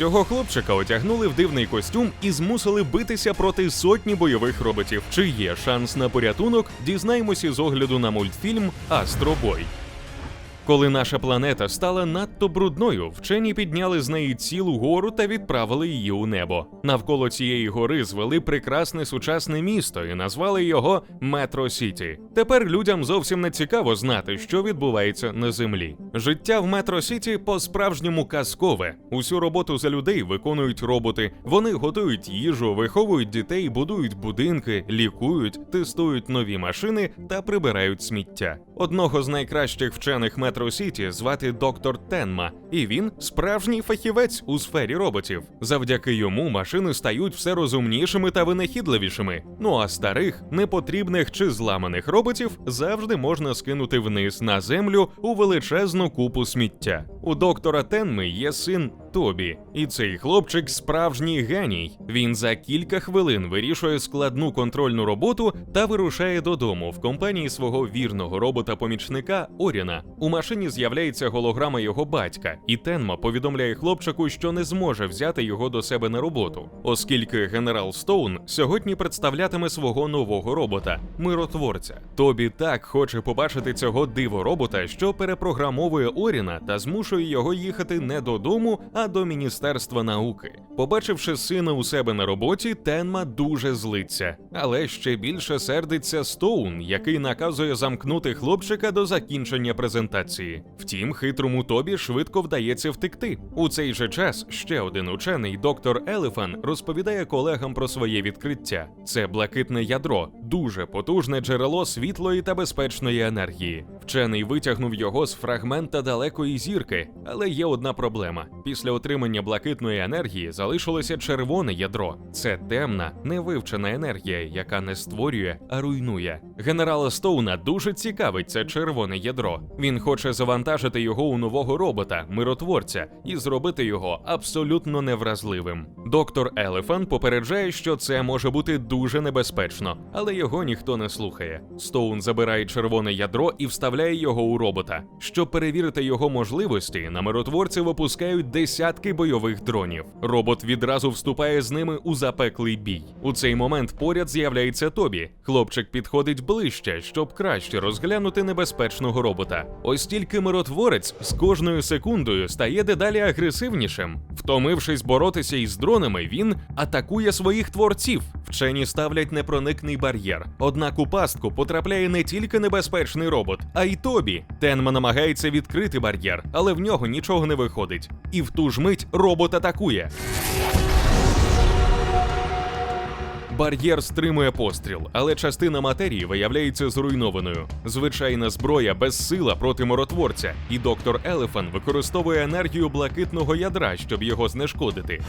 Цього хлопчика одягнули в дивний костюм і змусили битися проти сотні бойових роботів. Чи є шанс на порятунок? Дізнаємося з огляду на мультфільм Астробой. Коли наша планета стала надто брудною, вчені підняли з неї цілу гору та відправили її у небо. Навколо цієї гори звели прекрасне сучасне місто і назвали його Метро Сіті. Тепер людям зовсім не цікаво знати, що відбувається на землі. Життя в Метро Сіті по-справжньому казкове. Усю роботу за людей виконують роботи. Вони готують їжу, виховують дітей, будують будинки, лікують, тестують нові машини та прибирають сміття. Одного з найкращих вчених Метро Сіті звати доктор Тенма, і він справжній фахівець у сфері роботів. Завдяки йому машини стають все розумнішими та винахідливішими. Ну а старих, непотрібних чи зламаних роботів завжди можна скинути вниз на землю у величезну купу сміття. У доктора Тенми є син Тобі, і цей хлопчик справжній геній. Він за кілька хвилин вирішує складну контрольну роботу та вирушає додому в компанії свого вірного робота-помічника Оріна. У машині з'являється голограма його батька, і Тенма повідомляє хлопчику, що не зможе взяти його до себе на роботу, оскільки генерал Стоун сьогодні представлятиме свого нового робота миротворця. Тобі так хоче побачити цього диво-робота, що перепрограмовує Оріна та змушує його їхати не додому, а до Міністерства науки. Побачивши сина у себе на роботі, Тенма дуже злиться, але ще більше сердиться Стоун, який наказує замкнути хлопчика до закінчення презентації. Втім, хитрому Тобі швидко вдається втекти. У цей же час ще один учений, доктор Елефан, розповідає колегам про своє відкриття. Це блакитне ядро, дуже потужне джерело світлої та безпечної енергії. Вчений витягнув його з фрагмента далекої зірки, але є одна проблема: після отримання блакитної енергії залишилося червоне ядро. Це темна, невивчена енергія, яка не створює, а руйнує. Генерала Стоуна дуже цікавить це червоне ядро. Він хоче завантажити його у нового робота, миротворця, і зробити його абсолютно невразливим. Доктор Елефан попереджає, що це може бути дуже небезпечно, але його ніхто не слухає. Стоун забирає червоне ядро і вставляє його у робота. Щоб перевірити його можливості, на миротворців опускають десятки бойових дронів. Робот відразу вступає з ними у запеклий бій. У цей момент поряд з'являється Тобі. Хлопчик підходить ближче, щоб краще розглянути небезпечного робота. Ось тільки миротворець з кожною секундою стає дедалі агресивнішим. Втомившись боротися із дронами, він атакує своїх творців. Вчені ставлять непроникний бар'єр. Однак у пастку потрапляє не тільки небезпечний робот, а й Тобі. Тенма намагається відкрити бар'єр, але в нього нічого не виходить. І в ту ж мить робот атакує. Бар'єр стримує постріл, але частина матерії виявляється зруйнованою. Звичайна зброя безсила проти миротворця, і доктор Елефан використовує енергію блакитного ядра, щоб його знешкодити.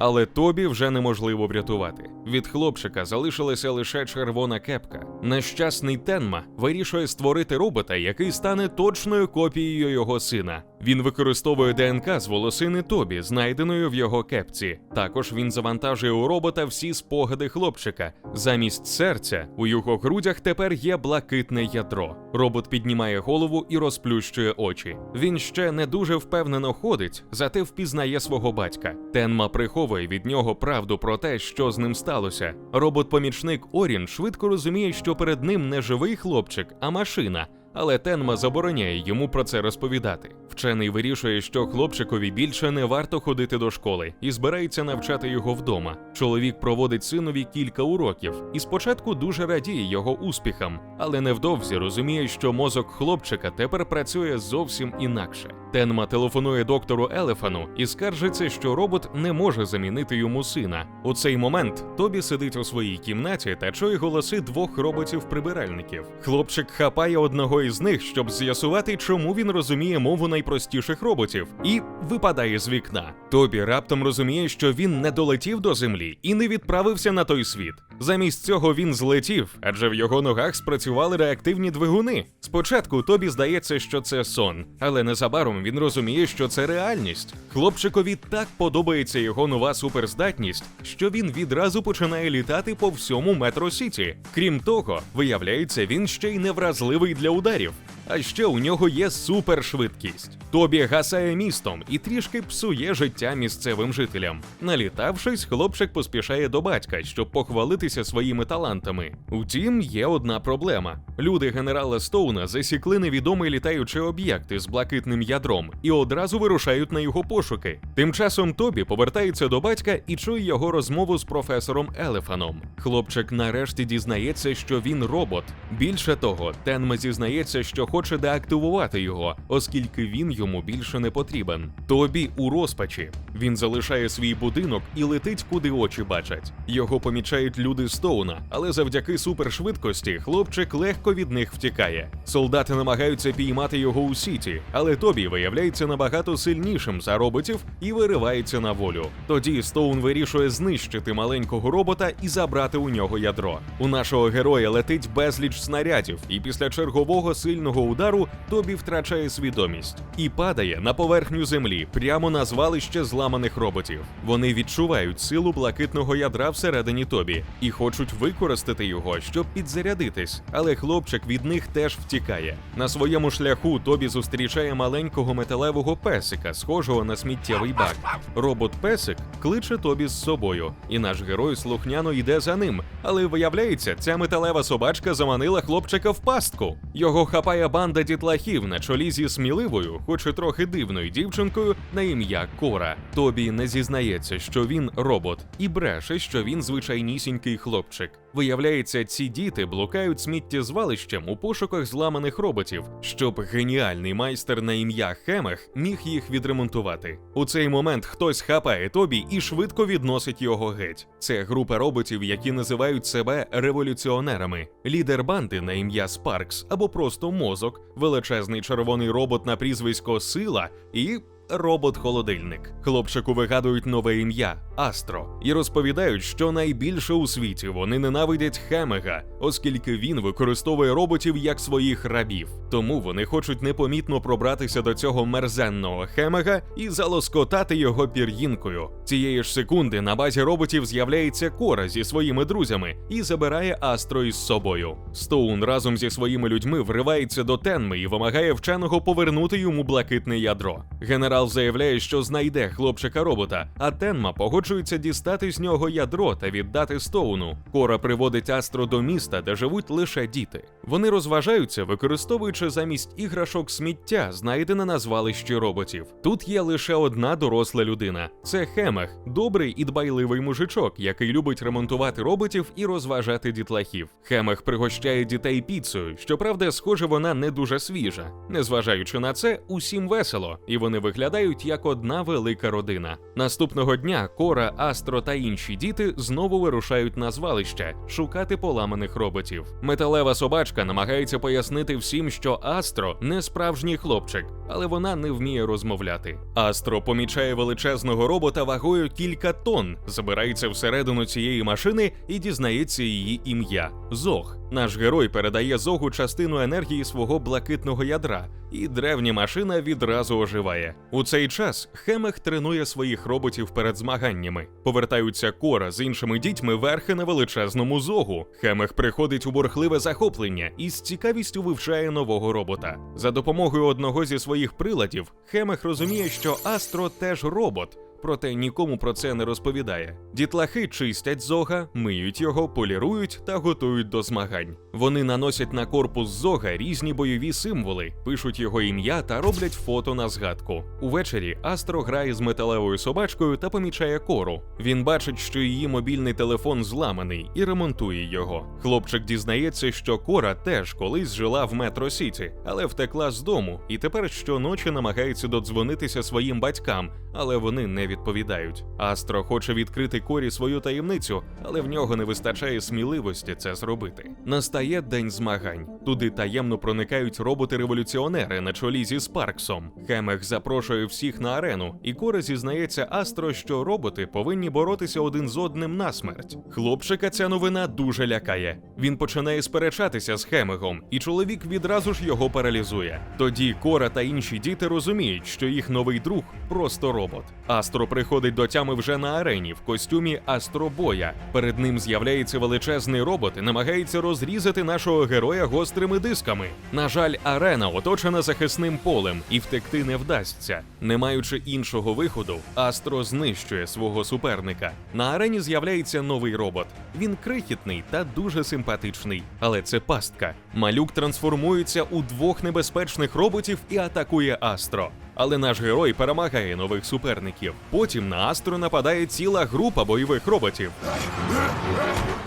Але Тобі вже неможливо врятувати. Від хлопчика залишилася лише червона кепка. Нещасний Тенма вирішує створити робота, який стане точною копією його сина. Він використовує ДНК з волосини Тобі, знайденої в його кепці. Також він завантажує у робота всі спогади хлопчика. Замість серця у його грудях тепер є блакитне ядро. Робот піднімає голову і розплющує очі. Він ще не дуже впевнено ходить, зате впізнає свого батька. Тенма приховує від нього правду про те, що з ним сталося. Робот-помічник Орін швидко розуміє, що перед ним не живий хлопчик, а машина. Але Тенма забороняє йому про це розповідати. Вчений вирішує, що хлопчикові більше не варто ходити до школи і збирається навчати його вдома. Чоловік проводить синові кілька уроків і спочатку дуже радіє його успіхам, але невдовзі розуміє, що мозок хлопчика тепер працює зовсім інакше. Тенма телефонує доктору Елефану і скаржиться, що робот не може замінити йому сина. У цей момент Тобі сидить у своїй кімнаті та чує голоси двох роботів-прибиральників. Хлопчик хапає одного із них, щоб з'ясувати, чому він розуміє мову найпростіших роботів, і випадає з вікна. Тобі раптом розуміє, що він не долетів до землі і не відправився на той світ. Замість цього він злетів, адже в його ногах спрацювали реактивні двигуни. Спочатку тобі здається, що це сон, але незабаром він розуміє, що це реальність. Хлопчикові так подобається його нова суперздатність, що він відразу починає літати по всьому метро Сіті. Крім того, виявляється, він ще й невразливий для ударів. А ще у нього є супершвидкість. Тобі гасає містом і трішки псує життя місцевим жителям. Налітавшись, хлопчик поспішає до батька, щоб похвалитися своїми талантами. Утім, є одна проблема: люди генерала Стоуна засікли невідомий літаючий об'єкт із блакитним ядром і одразу вирушають на його пошуки. Тим часом Тобі повертається до батька і чує його розмову з професором Елефаном. Хлопчик нарешті дізнається, що він робот. Більше того, Тенма зізнається, що хоче деактивувати його, оскільки він йому більше не потрібен. Тобі у розпачі. Він залишає свій будинок і летить, куди очі бачать. Його помічають люди Стоуна, але завдяки супершвидкості хлопчик легко від них втікає. Солдати намагаються піймати його у сіті, але Тобі виявляється набагато сильнішим за роботів і виривається на волю. Тоді Стоун вирішує знищити маленького робота і забрати у нього ядро. У нашого героя летить безліч снарядів, і після чергового сильного удару Тобі втрачає свідомість і падає на поверхню землі прямо на звалище зламаних роботів. Вони відчувають силу блакитного ядра всередині Тобі і хочуть використати його, щоб підзарядитись. Але хлопчик від них теж втікає. На своєму шляху Тобі зустрічає маленького металевого песика, схожого на сміттєвий бак. Робот-песик кличе Тобі з собою, і наш герой слухняно йде за ним. Але виявляється, ця металева собачка заманила хлопчика в пастку. Його хапає банда дітлахів на чолі зі сміливою, хоч і трохи дивною дівчинкою на ім'я Кора. Тобі не зізнається, що він робот, і бреше, що він звичайнісінький хлопчик. Виявляється, ці діти блукають сміттєзвалищем у пошуках зламаних роботів, щоб геніальний майстер на ім'я Хемех міг їх відремонтувати. У цей момент хтось хапає Тобі і швидко відносить його геть. Це група роботів, які називають себе революціонерами. Лідер банди на ім'я Спаркс або просто мозок, величезний червоний робот на прізвисько Сила і робот-холодильник. Хлопчику вигадують нове ім'я Астро і розповідають, що найбільше у світі вони ненавидять Хемега, оскільки він використовує роботів як своїх рабів. Тому вони хочуть непомітно пробратися до цього мерзенного Хемега і залоскотати його пір'їнкою. Цієї ж секунди на базі роботів з'являється Кора зі своїми друзями і забирає Астро із собою. Стоун разом зі своїми людьми вривається до Тенми і вимагає вченого повернути йому блакитне ядро. Генерал заявляє, що знайде хлопчика робота, а Тенма погоджується дістати з нього ядро та віддати Стоуну. Кора приводить Астро до міста, де живуть лише діти. Вони розважаються, використовуючи замість іграшок сміття, знайдене на звалищі роботів. Тут є лише одна доросла людина: це Хемех, добрий і дбайливий мужичок, який любить ремонтувати роботів і розважати дітлахів. Хемех пригощає дітей піцею. Щоправда, схоже, вона не дуже свіжа. Незважаючи на це, усім весело, і вони виглядають як одна велика родина. Наступного дня Кора, Астро та інші діти знову вирушають на звалище шукати поламаних роботів. Металева собачка намагається пояснити всім, що Астро не справжній хлопчик, але вона не вміє розмовляти. Астро помічає величезного робота вагою кілька тонн, забирається всередину цієї машини і дізнається її ім'я Зог. Наш герой передає зогу частину енергії свого блакитного ядра, і древня машина відразу оживає. У цей час Хемех тренує своїх роботів перед змаганнями. Повертаються кора з іншими дітьми верхи на величезному зогу. Хемех приходить у бурхливе захоплення і з цікавістю вивчає нового робота. За допомогою одного зі своїх приладів Хемех розуміє, що Астро теж робот проте нікому про це не розповідає. Дітлахи чистять зога, миють його, полірують та готують до змагань. Вони наносять на корпус зога різні бойові символи, пишуть його ім'я та роблять фото на згадку. Увечері Астро грає з металевою собачкою та помічає кору. Він бачить, що її мобільний телефон зламаний і ремонтує його. Хлопчик дізнається, що Кора теж колись жила в метро Сіті, але втекла з дому і тепер щоночі намагається додзвонитися своїм батькам, але вони не відповідають. Астро хоче відкрити корі свою таємницю, але в нього не вистачає сміливості це зробити. Настає день змагань. Туди таємно проникають роботи-революціонери на чолі зі Спарксом. Хемех запрошує всіх на арену, і Кора зізнається Астро, що роботи повинні боротися один з одним на смерть. Хлопчика ця новина дуже лякає. Він починає сперечатися з Хемегом, і чоловік відразу ж його паралізує. Тоді Кора та інші діти розуміють, що їх новий друг просто робот. Астро приходить до тями вже на арені в костюмі Астробоя. Перед ним з'являється величезний робот і намагається розрізати нашого героя гострими дисками. На жаль, арена оточена захисним полем і втекти не вдасться. Не маючи іншого виходу, Астро знищує свого суперника. На арені з'являється новий робот. Він крихітний та дуже симпатичний, але це пастка. Малюк трансформується у двох небезпечних роботів і атакує Астро. Але наш герой перемагає нових суперників. Потім на Астро нападає ціла група бойових роботів.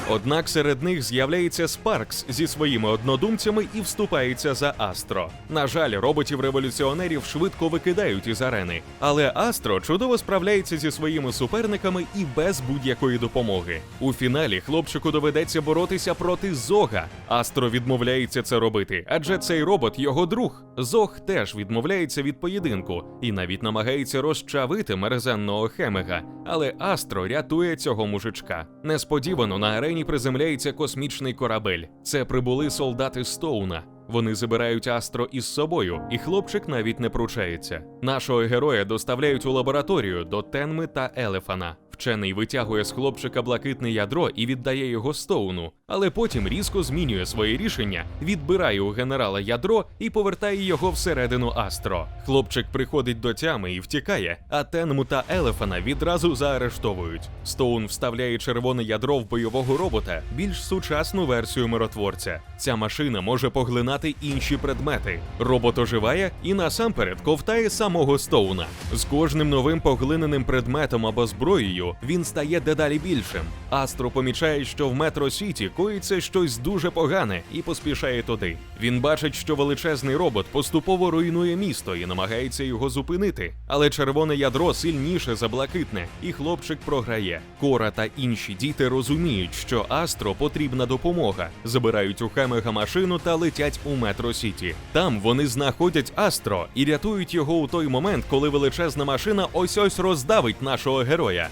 Однак серед них з'являється Спаркс зі своїми однодумцями і вступається за Астро. На жаль, роботів-революціонерів швидко викидають із арени, але Астро чудово справляється зі своїми суперниками і без будь-якої допомоги. У фіналі хлопчику доведеться боротися проти Зога. Астро відмовляється це робити, адже цей робот його друг. Зог теж відмовляється від поєдинку і навіть намагається розчавити мерзенного Хемега. Але Астро рятує цього мужичка. Несподівано на арені приземляється космічний корабель. Це прибули солдати Стоуна. Вони забирають Астро із собою, і хлопчик навіть не пручається. Нашого героя доставляють у лабораторію до Тенми та Елефана. Вчений витягує з хлопчика блакитне ядро і віддає його Стоуну, але потім різко змінює своє рішення, відбирає у генерала ядро і повертає його всередину Астро. Хлопчик приходить до тями і втікає, а Тенму та Елефана відразу заарештовують. Стоун вставляє червоне ядро в бойового робота, більш сучасну версію миротворця. Ця машина може поглинати інші предмети. Робот оживає і насамперед ковтає самого Стоуна. З кожним новим поглиненим предметом або зброєю він стає дедалі більшим. Астро помічає, що в метро Сіті коїться щось дуже погане і поспішає туди. Він бачить, що величезний робот поступово руйнує місто і намагається його зупинити. Але червоне ядро сильніше за блакитне, і хлопчик програє. Кора та інші діти розуміють, що Астро потрібна допомога. Забирають у Хемега машину та летять у метро Сіті. Там вони знаходять Астро і рятують його у той момент, коли величезна машина ось ось роздавить нашого героя.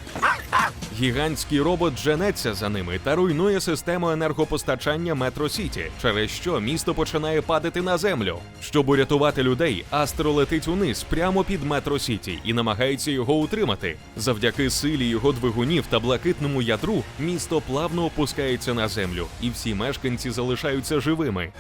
Гігантський робот женеться за ними та руйнує систему енергопостачання Метро Сіті, через що місто починає падати на землю. Щоб урятувати людей, Астро летить униз прямо під Метро Сіті і намагається його утримати. Завдяки силі його двигунів та блакитному ядру місто плавно опускається на землю, і всі мешканці залишаються живими.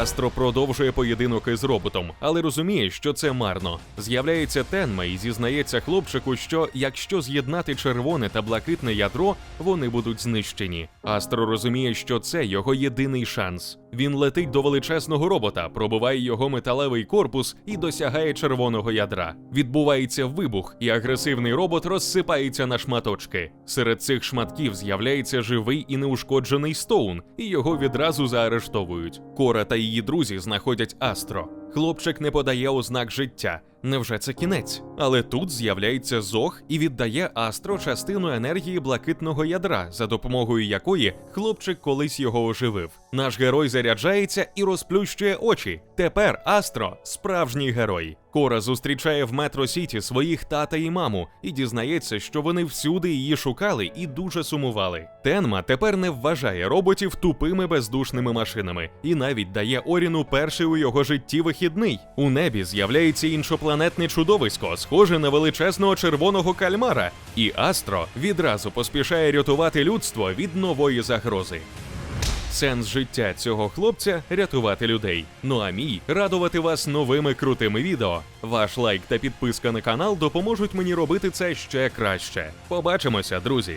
Астро продовжує поєдинок із роботом, але розуміє, що це марно. З'являється Тенма і зізнається хлопчику, що якщо з'єднати червоне та блакитне ядро, вони будуть знищені. Астро розуміє, що це його єдиний шанс. Він летить до величезного робота, пробиває його металевий корпус і досягає червоного ядра. Відбувається вибух, і агресивний робот розсипається на шматочки. Серед цих шматків з'являється живий і неушкоджений Стоун, і його відразу заарештовують. Кора та її друзі знаходять Астро. Хлопчик не подає ознак життя. Невже це кінець? Але тут з'являється Зог і віддає Астро частину енергії блакитного ядра, за допомогою якої хлопчик колись його оживив. Наш герой заряджається і розплющує очі. Тепер Астро справжній герой. Кора зустрічає в метро Сіті своїх тата і маму і дізнається, що вони всюди її шукали і дуже сумували. Тенма тепер не вважає роботів тупими бездушними машинами і навіть дає Оріну перший у його житті вихідний. У небі з'являється іншопланетне чудовисько, схоже на величезного червоного кальмара, і Астро відразу поспішає рятувати людство від нової загрози. Сенс життя цього хлопця рятувати людей. Ну а мій радувати вас новими крутими відео. Ваш лайк та підписка на канал допоможуть мені робити це ще краще. Побачимося, друзі!